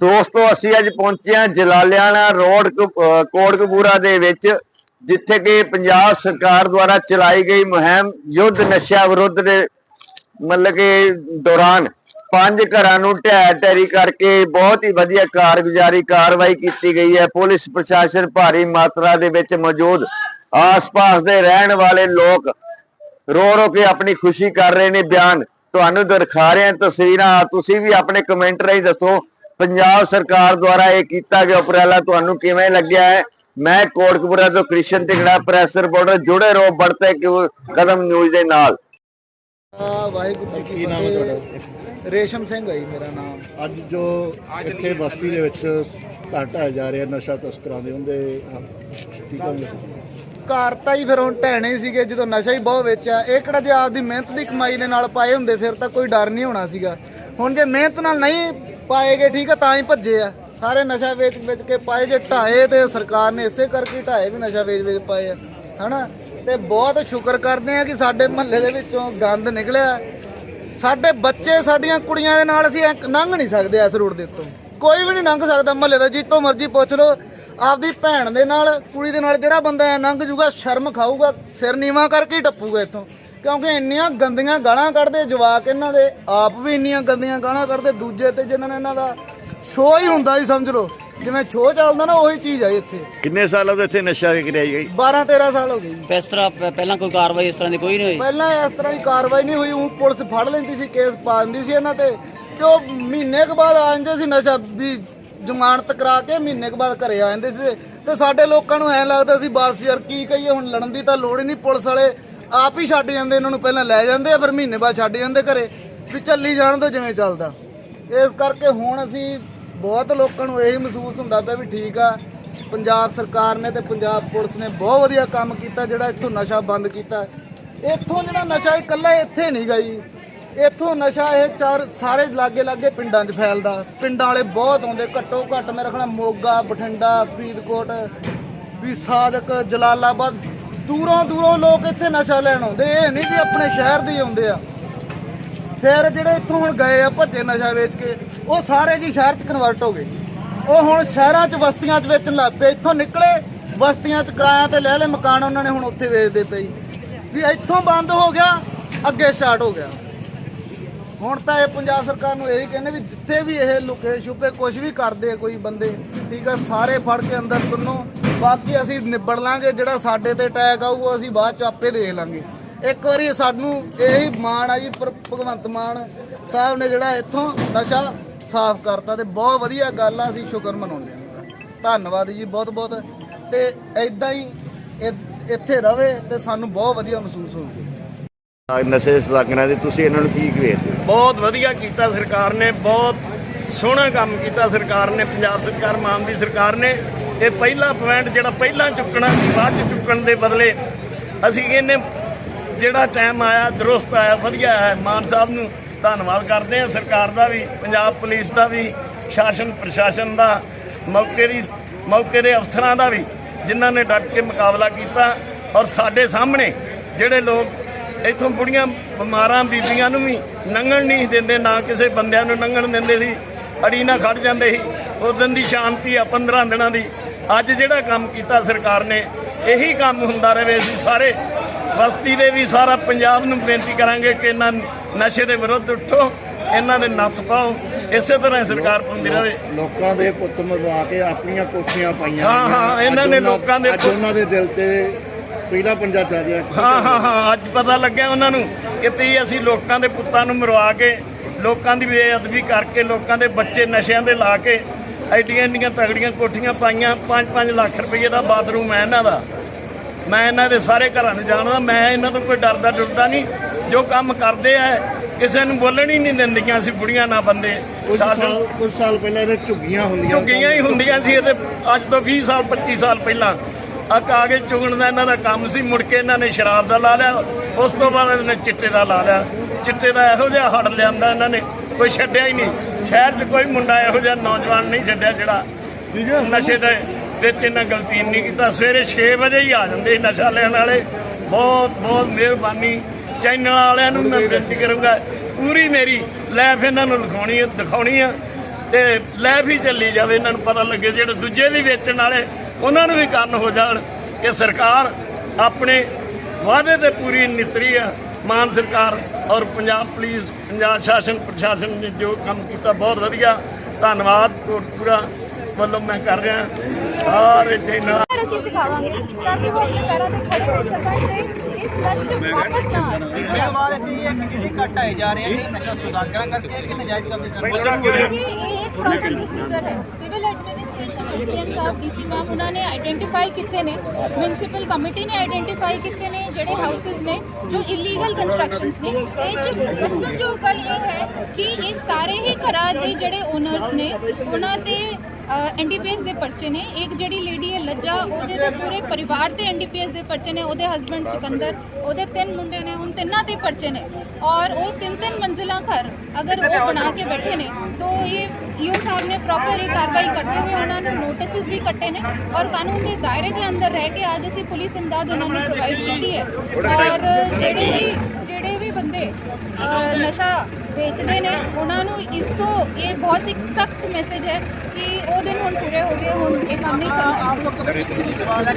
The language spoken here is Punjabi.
ਦੋਸਤੋ, ਅਸੀਂ ਅੱਜ ਪਹੁੰਚੇ ਹਾਂ ਜਲਾਲਿਆਣਾ ਰੋਡ ਕ- ਕੋਟਕਪੂਰਾ ਦੇ ਵਿੱਚ, ਜਿੱਥੇ ਕਿ ਪੰਜਾਬ ਸਰਕਾਰ ਦੁਆਰਾ ਚਲਾਈ ਗਈ ਮੁਹਿੰਮ ਯੁੱਧ ਨਸ਼ਾ ਵਿਰੁੱਧ ਦੇ ਮਤਲਬ ਕਿ ਦੌਰਾਨ ਪੰਜ ਘਰਾਂ ਨੂੰ ਢਹਿ ਢੇਰੀ ਕਰਕੇ ਬਹੁਤ ਹੀ ਵਧੀਆ ਕਾਰਗੁਜ਼ਾਰੀ ਕਾਰਵਾਈ ਕੀਤੀ ਗਈ ਹੈ। ਪੁਲਿਸ ਪ੍ਰਸ਼ਾਸਨ ਭਾਰੀ ਮਾਤਰਾ ਦੇ ਵਿੱਚ ਮੌਜੂਦ ਆਸ-ਪਾਸ ਦੇ ਰਹਿਣ ਵਾਲੇ ਲੋਕ ਰੋ ਰੋ ਕੇ ਆਪਣੀ ਖੁਸ਼ੀ ਕਰ ਰਹੇ ਨੇ। ਬਿਆਨ ਤੁਹਾਨੂੰ ਦਿਖਾ ਰਹੇ ਹਾਂ ਤਸਵੀਰਾਂ। ਤੁਸੀਂ ਵੀ ਆਪਣੇ ਕਮੈਂਟ ਰਾਹੀਂ ਦੱਸੋ ਪੰਜਾਬ ਸਰਕਾਰ ਦੁਆਰਾ ਇਹ ਕੀਤਾ ਗਿਆ ਉਪਰਾਲਾ ਤੁਹਾਨੂੰ ਕਿਵੇਂ ਲੱਗਿਆ ਹੈ? ਮੈਂ ਕੋਟਕਪੂਰਾ ਤੋਂ ਕ੍ਰਿਸ਼ਨ ਤਿਗੜਾ ਪ੍ਰੈਸ ਰਿਪੋਰਟਰ ਜੁੜੇ ਰਹੋ ਬੜਤੇ ਕਿਉਂ ਕਦਮ ਨਿਊਜ਼ ਦੇ ਨਾਲ। ਵਾਹਿਗੁਰੂ ਜੀ ਕੀ ਕੀ ਨਾਮ ਹੈ ਫਤਿਹ। ਤੁਹਾਡਾ? ਰੇਸ਼ਮ ਸਿੰਘ ਹੈ ਜੀ ਮੇਰਾ ਨਾਮ। ਅੱਜ ਜੋ ਇੱਥੇ ਬਸਤੀ ਦੇ ਵਿੱਚ ਘਰ ਢਾਏ ਜਾ ਰਹੇ ਨਸ਼ਾ ਤਸਕਰਾਂ ਦੇ ਉਹਦੇ ਘਰ ਤਾਂ ਹੀ ਫਿਰ ਹੁਣ ਢਹਿਣੇ ਹੀ ਸੀਗੇ ਜਦੋਂ ਨਸ਼ਾ ਹੀ ਬਹੁਤ ਵੇਚਿਆ। ਇਹ ਕਿਹੜਾ ਜੇ ਆਪਦੀ ਮਿਹਨਤ ਦੀ ਕਮਾਈ ਦੇ ਨਾਲ ਪਾਏ ਹੁੰਦੇ ਫਿਰ ਤਾਂ ਕੋਈ ਡਰ ਨਹੀਂ ਹੋਣਾ ਸੀਗਾ। ਹੁਣ ਜੇ ਮਿਹਨਤ ਨਾਲ ਨਹੀਂ ਪਾਏ ਗਏ, ਠੀਕ ਆ, ਤਾਂ ਹੀ ਭੱਜੇ ਆ। ਸਾਰੇ ਨਸ਼ਾ ਵੇਚ ਵੇਚ ਕੇ ਪਾਏ ਜੇ ਢਾਏ ਤੇ ਸਰਕਾਰ ਨੇ ਇਸੇ ਕਰਕੇ ਢਾਏ ਵੀ ਨਸ਼ਾ ਵੇਚ ਵੇਚ ਪਾਏ ਆ, ਹਨਾ? ਤੇ ਬਹੁਤ ਸ਼ੁਕਰ ਕਰਦੇ ਆ ਕਿ ਸਾਡੇ ਮਹੱਲੇ ਦੇ ਵਿੱਚੋਂ ਗੰਦ ਨਿਕਲਿਆ। ਸਾਡੇ ਬੱਚੇ ਸਾਡੀਆਂ ਕੁੜੀਆਂ ਦੇ ਨਾਲ ਅਸੀਂ ਲੰਘ ਨਹੀਂ ਸਕਦੇ ਇਸ ਰੋਡ ਦੇ ਉੱਤੋਂ। ਕੋਈ ਵੀ ਨਹੀਂ ਲੰਘ ਸਕਦਾ ਮਹੱਲੇ ਦਾ, ਜਿੱਤੋਂ ਮਰਜ਼ੀ ਪੁੱਛ ਲਓ। ਆਪਦੀ ਭੈਣ ਦੇ ਨਾਲ, ਕੁੜੀ ਦੇ ਨਾਲ ਜਿਹੜਾ ਬੰਦਾ ਐਂ ਲੰਘ ਜੂਗਾ, ਸ਼ਰਮ ਖਾਊਗਾ, ਸਿਰ ਨੀਵਾ ਕਰਕੇ ਹੀ ਟੱਪੂਗਾ ਇੱਥੋਂ। ਕਿਉਂਕਿ ਇੰਨੀਆਂ ਗੰਦੀਆਂ ਗਾਲਾਂ ਕੱਢਦੇ ਜਵਾਕ ਇਹਨਾਂ ਦੇ ਆਪ ਵੀ ਇੰਨੀਆਂ ਗੰਦੀਆਂ ਗਾਲਾਂ ਕੱਢਦੇ ਦੂਜੇ ਤੇ ਜਿਨ੍ਹਾਂ ਨੇ ਇਹਨਾਂ ਦਾ ਸ਼ੋਅ ਹੀ ਹੁੰਦਾ ਹੀ ਸਮਝ ਲਓ। ਜਿਵੇਂ ਸ਼ੋਅ ਚੱਲਦਾ ਨਾ ਉਹੀ ਚੀਜ਼ ਆ ਇੱਥੇ। ਕਿੰਨੇ ਸਾਲਾਂ ਤੋਂ ਇੱਥੇ ਨਸ਼ਾ ਵਿਕ ਰਿਹਾ ਜੀ? 12 13 ਸਾਲ ਹੋ ਗਏ ਜੀ। ਇਸ ਤਰ੍ਹਾਂ ਪ- ਪਹਿਲਾਂ ਕੋਈ ਕਾਰਵਾਈ ਇਸ ਤਰ੍ਹਾਂ ਦੀ ਕੋਈ ਨਹੀਂ ਹੋਈ? ਪਹਿਲਾਂ ਇਸ ਤਰ੍ਹਾਂ ਦੀ ਕਾਰਵਾਈ ਨਹੀਂ ਹੋਈ ਉਹ ਪੁਲਿਸ ਫੜ ਲੈਂਦੀ ਸੀ ਕੇਸ ਪਾ ਦਿੰਦੀ ਸੀ ਇਹਨਾਂ ਤੇ। ਤੇ ਉਹ ਮਹੀਨੇ ਕੁ ਬਾਅਦ ਆ ਜਾਂਦੇ ਸੀ ਨਸ਼ਾ ਵੀ ਜ਼ਮਾਨਤ ਕਰਾ ਕੇ ਮਹੀਨੇ ਕੁ ਬਾਅਦ ਘਰੇ ਆ ਜਾਂਦੇ ਸੀ। ਤੇ ਸਾਡੇ ਲੋਕਾਂ ਨੂੰ ਐਂ ਲੱਗਦਾ ਸੀ ਬਸ ਯਾਰ ਕੀ ਕਹੀਏ ਹੁਣ ਲੜਨ ਦੀ ਤਾਂ ਲੋੜ ਹੀ ਨਹੀਂ ਪੁਲਿਸ ਵਾਲੇ ਆਪ ਹੀ ਛੱਡ ਜਾਂਦੇ, ਇਹਨਾਂ ਨੂੰ ਪਹਿਲਾਂ ਲੈ ਜਾਂਦੇ ਆ, ਫਿਰ ਮਹੀਨੇ ਬਾਅਦ ਛੱਡ ਜਾਂਦੇ ਘਰੇ। ਵੀ ਚੱਲੀ ਜਾਣ ਤੋਂ ਜਿਵੇਂ ਚੱਲਦਾ। ਇਸ ਕਰਕੇ ਹੁਣ ਅਸੀਂ ਬਹੁਤ ਲੋਕਾਂ ਨੂੰ ਇਹੀ ਮਹਿਸੂਸ ਹੁੰਦਾ ਪਿਆ ਵੀ ਠੀਕ ਆ। ਪੰਜਾਬ ਸਰਕਾਰ ਨੇ ਤੇ ਪੰਜਾਬ ਪੁਲਿਸ ਨੇ ਬਹੁਤ ਵਧੀਆ ਕੰਮ ਕੀਤਾ, ਜਿਹੜਾ ਇੱਥੋਂ ਨਸ਼ਾ ਬੰਦ ਕੀਤਾ। ਇੱਥੋਂ ਜਿਹੜਾ ਨਸ਼ਾ ਇਕੱਲਾ ਇੱਥੇ ਨਹੀਂ ਗਈ ਇੱਥੋਂ ਨਸ਼ਾ ਇਹ ਚਾਰ ਸਾਰੇ ਲਾਗੇ ਲਾਗੇ ਪਿੰਡਾਂ 'ਚ ਫੈਲਦਾ। ਪਿੰਡਾਂ ਵਾਲੇ ਬਹੁਤ ਆਉਂਦੇ, ਘੱਟੋ ਘੱਟ ਮੇਰੇ ਖਿਆਲ ਮੋਗਾ, ਬਠਿੰਡਾ, ਫਰੀਦਕੋਟ, ਵੀ ਸਾਦਕ, ਜਲਾਲਾਬਾਦ ਦੂਰੋਂ ਦੂਰੋਂ ਲੋਕ ਇੱਥੇ ਨਸ਼ਾ ਲੈਣ ਆਉਂਦੇ ਇਹ ਨਹੀਂ ਵੀ ਆਪਣੇ ਸ਼ਹਿਰ ਦੇ ਆਉਂਦੇ ਆ। ਫਿਰ ਜਿਹੜੇ ਇੱਥੋਂ ਹੁਣ ਗਏ ਆ ਭੱਜੇ ਨਸ਼ਾ ਵੇਚ ਕੇ, ਉਹ ਸਾਰੇ ਜੀ ਸ਼ਹਿਰ 'ਚ ਕਨਵਰਟ ਹੋ ਗਏ। ਉਹ ਹੁਣ ਸ਼ਹਿਰਾਂ 'ਚ ਬਸਤੀਆਂ 'ਚ ਵੇਚਣ ਲੱਗ ਪਏ। ਇੱਥੋਂ ਨਿਕਲੇ, ਬਸਤੀਆਂ 'ਚ ਕਿਰਾਇਆ ਤੇ ਲੈ ਲੈ ਮਕਾਨ ਉਹਨਾਂ ਨੇ ਹੁਣ ਉੱਥੇ ਵੇਚਦੇ ਪਈ ਵੀ ਇੱਥੋਂ ਬੰਦ ਹੋ ਗਿਆ, ਅੱਗੇ ਸਟਾਰਟ ਹੋ ਗਿਆ। ਹੁਣ ਤਾਂ ਇਹ ਪੰਜਾਬ ਸਰਕਾਰ ਨੂੰ ਇਹੀ ਕਹਿੰਦੇ ਵੀ ਜਿੱਥੇ ਵੀ ਇਹ ਲੁਕੇ ਛੁਪੇ ਕੁਝ ਵੀ ਕਰਦੇ ਆ, ਕੋਈ ਬੰਦੇ, ਠੀਕ ਆ, ਸਾਰੇ ਫੜ ਕੇ ਅੰਦਰ ਤੁੰਨੋ ਬਾਕੀ ਅਸੀਂ ਨਿਬੜ ਲਾਂਗੇ ਜਿਹੜਾ ਸਾਡੇ ਤੇ ਅਟੈਕ ਆਊਗਾ ਅਸੀਂ ਬਾਅਦ ਚ ਆਪੇ ਦੇਖ ਲਾਂਗੇ। ਇੱਕ ਵਾਰੀ ਸਾਨੂੰ ਇਹੀ ਮਾਣ ਆ ਜੀ ਪਰ- ਭਗਵੰਤ ਮਾਨ ਸਾਹਿਬ ਨੇ ਜਿਹੜਾ ਇੱਥੋਂ ਨਸ਼ਾ ਸਾਫ਼ ਕਰਤਾ ਤੇ ਬਹੁਤ ਵਧੀਆ ਗੱਲ ਆ ਅਸੀਂ ਸ਼ੁਕਰ ਮਨਾਉਂਦੇ ਹਾਂ। ਧੰਨਵਾਦ ਜੀ ਬਹੁਤ ਬਹੁਤ ਤੇ ਐਦਾਂ ਹੀ ਇੱਥੇ ਰਵੇ ਤੇ ਸਾਨੂੰ ਬਹੁਤ ਵਧੀਆ ਮਹਿਸੂਸ ਹੋਊਗਾ ਨਸ਼ੇ ਸਲਾਗਣਾ ਦੇ ਤੁਸੀਂ ਇਹਨਾਂ ਨੂੰ ਕੀ ਵੇਚਦੇ ਬਹੁਤ ਵਧੀਆ ਕੀਤਾ ਸਰਕਾਰ ਨੇ ਬਹੁਤ ਸੋਹਣਾ ਕੰਮ ਕੀਤਾ ਸਰਕਾਰ ਨੇ, ਪੰਜਾਬ ਸਰਕਾਰ, ਮਾਨ ਦੀ ਸਰਕਾਰ ਨੇ। ਇਹ ਪਹਿਲਾ ਪੁਆਇੰਟ ਜਿਹੜਾ ਪਹਿਲਾਂ ਚੁੱਕਣਾ ਸੀ, ਬਾਅਦ ਚ ਚੁੱਕਣ ਦੇ ਬਦਲੇ ਅਸੀਂ ਕਹਿੰਨੇ ਜਿਹੜਾ ਟਾਈਮ ਆਇਆ, ਦਰੁਸਤ ਆਇਆ, ਵਧੀਆ ਆਇਆ, ਮਾਨ ਸਾਹਿਬ ਨੂੰ ਧੰਨਵਾਦ ਕਰਦੇ ਹਾਂ ਸਰਕਾਰ ਦਾ ਵੀ, ਪੰਜਾਬ ਪੁਲਿਸ ਦਾ ਵੀ, ਸ਼ਾਸਨ ਪ੍ਰਸ਼ਾਸਨ ਦਾ, ਮੌਕੇ ਦੀ, ਮੌਕੇ ਦੇ ਅਫਸਰਾਂ ਦਾ ਵੀ, ਜਿਨ੍ਹਾਂ ਨੇ ਡਟ ਕੇ ਮੁਕਾਬਲਾ ਕੀਤਾ। ਔਰ ਸਾਡੇ ਸਾਹਮਣੇ ਜਿਹੜੇ ਲੋਕ ਇੱਥੋਂ ਬੁੜੀਆਂ ਬਿਮਾਰਾਂ, ਬੀਬੀਆਂ ਨੂੰ ਵੀ ਲੰਘਣ ਨਹੀਂ ਦਿੰਦੇ, ਨਾ ਕਿਸੇ ਬੰਦਿਆਂ ਨੂੰ ਲੰਘਣ ਦਿੰਦੇ ਸੀ। ਅੜੀ ਨਾ ਖੜ ਜਾਂਦੇ ਸੀ। ਉਸ ਦਿਨ ਦੀ ਸ਼ਾਂਤੀ ਆ 15 ਦਿਨਾਂ ਦੀ। ਅੱਜ ਜਿਹੜਾ ਕੰਮ ਕੀਤਾ ਸਰਕਾਰ ਨੇ ਇਹੀ ਕੰਮ ਹੁੰਦਾ ਰਹੇ ਅਸੀਂ ਸਾਰੇ ਬਸਤੀ ਦੇ ਵੀ ਸਾਰਾ ਪੰਜਾਬ ਨੂੰ ਬੇਨਤੀ ਕਰਾਂਗੇ ਕਿ ਇਹਨਾਂ ਨਸ਼ੇ ਦੇ ਵਿਰੁੱਧ ਉੱਠੋ ਇਹਨਾਂ ਦੇ ਨੱਥ ਪਾਓ। ਇਸੇ ਤਰ੍ਹਾਂ ਹੀ ਸਰਕਾਰ ਪਾਉਂਦੀ ਰਹੇ ਲੋਕਾਂ ਦੇ ਪੁੱਤ ਮਰਵਾ ਕੇ ਆਪਣੀਆਂ ਕੋਠੀਆਂ ਪਾਈਆਂ ਹਾਂ, ਹਾਂ। ਇਹਨਾਂ ਨੇ ਲੋਕਾਂ ਦੇ ਅੱਜ ਉਹਨਾਂ ਦੇ ਦਿਲ ਤੇ ਪਹਿਲਾ ਪੰਜਾ ਚੱਲ ਰਿਹਾ ਹਾਂ ਹਾਂ ਹਾਂ ਅੱਜ ਪਤਾ ਲੱਗਿਆ ਉਹਨਾਂ ਨੂੰ ਕਿ ਵੀ ਅਸੀਂ ਲੋਕਾਂ ਦੇ ਪੁੱਤਾਂ ਨੂੰ ਮਰਵਾ ਕੇ ਲੋਕਾਂ ਦੀ ਬੇਅਦਬੀ ਕਰਕੇ ਲੋਕਾਂ ਦੇ ਬੱਚੇ ਨਸ਼ਿਆਂ ਦੇ ਲਾ ਕੇ ਐਡੀਆਂ ਐਡੀਆਂ ਤਗੜੀਆਂ ਕੋਠੀਆਂ ਪਾਈਆਂ 5-5 ਲੱਖ ਰੁਪਏ ਦਾ ਬਾਥਰੂਮ ਹੈ ਇਹਨਾਂ ਦਾ। ਮੈਂ ਇਹਨਾਂ ਦੇ ਸਾਰੇ ਘਰਾਂ ਨੂੰ ਜਾਣਦਾ ਮੈਂ ਇਹਨਾਂ ਤੋਂ ਕੋਈ ਡਰਦਾ ਡਰਦਾ ਨਹੀਂ। ਜੋ ਕੰਮ ਕਰਦੇ ਆ ਕਿਸੇ ਨੂੰ ਬੋਲਣ ਹੀ ਨਹੀਂ ਦਿੰਦੀਆਂ ਸੀ ਬੁੜੀਆਂ ਨਾ ਬੰਦੇ। ਕੁਝ ਸਾਲ ਕੁਝ ਸਾਲ ਪਹਿਲਾਂ ਇਹਦੇ ਝੁੱਗੀਆਂ ਹੁੰਦੀਆਂ ਝੁੱਗੀਆਂ ਹੀ। ਹੁੰਦੀਆਂ ਸੀ ਇਹਦੇ ਅੱਜ ਤੋਂ 20 ਸਾਲ 25 ਸਾਲ ਪਹਿਲਾਂ। ਆ ਕਾਗਜ਼ ਚੁਗਣ ਦਾ ਇਹਨਾਂ ਦਾ ਕੰਮ ਸੀ ਮੁੜ ਕੇ ਇਹਨਾਂ ਨੇ ਸ਼ਰਾਬ ਦਾ ਲਾ ਲਿਆ ਉਸ ਤੋਂ ਬਾਅਦ ਇਹਨਾਂ ਨੇ ਚਿੱਟੇ ਦਾ ਲਾ ਲਿਆ। ਚਿੱਟੇ ਦਾ ਇਹੋ ਜਿਹਾ ਹੜ ਲਿਆਂਦਾ ਇਹਨਾਂ ਨੇ ਕੋਈ ਛੱਡਿਆ ਹੀ ਨਹੀਂ। ਸ਼ਹਿਰ 'ਚ ਕੋਈ ਮੁੰਡਾ ਇਹੋ ਜਿਹਾ ਨੌਜਵਾਨ ਨਹੀਂ ਛੱਡਿਆ ਜਿਹੜਾ ਨਸ਼ੇ ਦੇ ਵਿੱਚ ਇਹਨਾਂ ਗਲਤੀ ਨਹੀਂ ਕੀਤਾ। ਸਵੇਰੇ 6 ਵਜੇ ਹੀ ਆ ਜਾਂਦੇ ਨਸ਼ਾ ਲੈਣ ਵਾਲੇ। ਬਹੁਤ ਬਹੁਤ ਮਿਹਰਬਾਨੀ। ਚੈਨਲ ਵਾਲਿਆਂ ਨੂੰ ਮੈਂ ਬੇਨਤੀ ਕਰੂੰਗਾ ਪੂਰੀ ਮੇਰੀ ਲਾਈਫ ਇਹਨਾਂ ਨੂੰ ਲਿਖਾਉਣੀ ਹੈ ਦਿਖਾਉਣੀ ਆ ਤੇ ਲੈ ਵੀ ਚੱਲੀ ਜਾਵੇ। ਇਹਨਾਂ ਨੂੰ ਪਤਾ ਲੱਗੇ ਜਿਹੜੇ ਦੂਜੇ ਵੀ ਵੇਚਣ ਵਾਲੇ ਉਹਨਾਂ ਨੂੰ ਵੀ ਕੰਨ ਹੋ ਜਾਣ ਕਿ ਸਰਕਾਰ ਆਪਣੇ ਵਾਅਦੇ ਤੇ ਪੂਰੀ ਨਿਤਰੀ ਆ। मान सरकार और पंजाब पुलिस पंजाब शासन प्रशासन ने जो काम किया बहुत वाया धनवाद कोटपुरा वालों मैं कर रहा सारे इतना ਐਸਡੀਐਮ ਸਾਹਿਬ ਡੀਸੀ ਮੈਮ, ਉਹਨਾਂ ਨੇ ਆਈਡੈਂਟੀਫਾਈ ਕੀਤੇ ਨੇ ਮਿਊਨਿਸਪਲ ਕਮੇਟੀ ਨੇ ਆਈਡੈਂਟੀਫਾਈ ਕੀਤੇ ਨੇ ਜਿਹੜੇ ਹਾਊਸਸ ਨੇ, ਜੋ ਇਲੀਗਲ ਕੰਸਟਰਕਸ਼ਨਸ ਨੇ। ਇਹ ਚ ਦੱਸਣ ਜੋ ਗੱਲ ਇਹ ਹੈ ਕਿ ਇਹ ਸਾਰੇ ਹੀ ਘਰਾਂ ਦੇ ਜਿਹੜੇ ਓਨਰਸ ਨੇ, ਉਹਨਾਂ ਦੇ ਐਨਡੀਪੀਐਸ ਦੇ ਪਰਚੇ ਨੇ। ਇੱਕ ਜਿਹੜੀ ਲੇਡੀ ਹੈ ਲੱਜਾ, ਉਹਦੇ ਤੇ ਪੂਰੇ ਪਰਿਵਾਰ ਤੇ ਐਨਡੀਪੀਐਸ ਦੇ ਪਰਚੇ ਨੇ, ਉਹਦੇ ਹਸਬੰਡ ਸਿਕੰਦਰ, ਉਹਦੇ ਤਿੰਨ ਮੁੰਡੇ ਨੇ, ਹੁਣ ਤਿੰਨਾਂ ਦੇ ਪਰਚੇ ਨੇ। ਔਰ ਉਹ ਤਿੰਨ ਤਿੰਨ ਮੰਜ਼ਿਲਾ ਘਰ ਅਗਰ ਉਹ ਬਣਾ ਕੇ ਬੈਠੇ ਨੇ, ਤਾਂ ਇਹ ਈਓ ਸਾਹਿਬ ਨੇ ਪ੍ਰੋਪਰ ਇਹ ਕਾਰਵਾਈ ਕਰਦੇ ਹੋਏ ਉਹਨਾਂ ਨੂੰ ਨੋਟਿਸਸ ਵੀ ਕੱਟੇ ਨੇ ਔਰ ਕਾਨੂੰਨ ਦੇ ਦਾਇਰੇ ਦੇ ਅੰਦਰ ਰਹਿ ਕੇ ਅੱਜ ਅਸੀਂ ਪੁਲਿਸ ਇਮਦਾਦ ਉਹਨਾਂ ਨੂੰ ਪ੍ਰੋਵਾਈਡ ਕੀਤੀ ਹੈ। ਔਰ ਜਿਹੜੇ ਵੀ ਜਿਹੜੇ ਵੀ ਬੰਦੇ ਨਸ਼ਾ ਵੇਚਦੇ ਨੇ, ਉਹਨਾਂ ਨੂੰ ਇਸ ਤੋਂ ਇਹ ਬਹੁਤ ਇੱਕ ਸਖਤ ਮੈਸੇਜ ਹੈ ਕਿ ਉਹ ਦਿਨ ਹੁਣ ਪੂਰੇ ਹੋ ਗਏ, ਹੁਣ ਇਹ ਕੰਮ ਨਹੀਂ ਕਰਨਾ।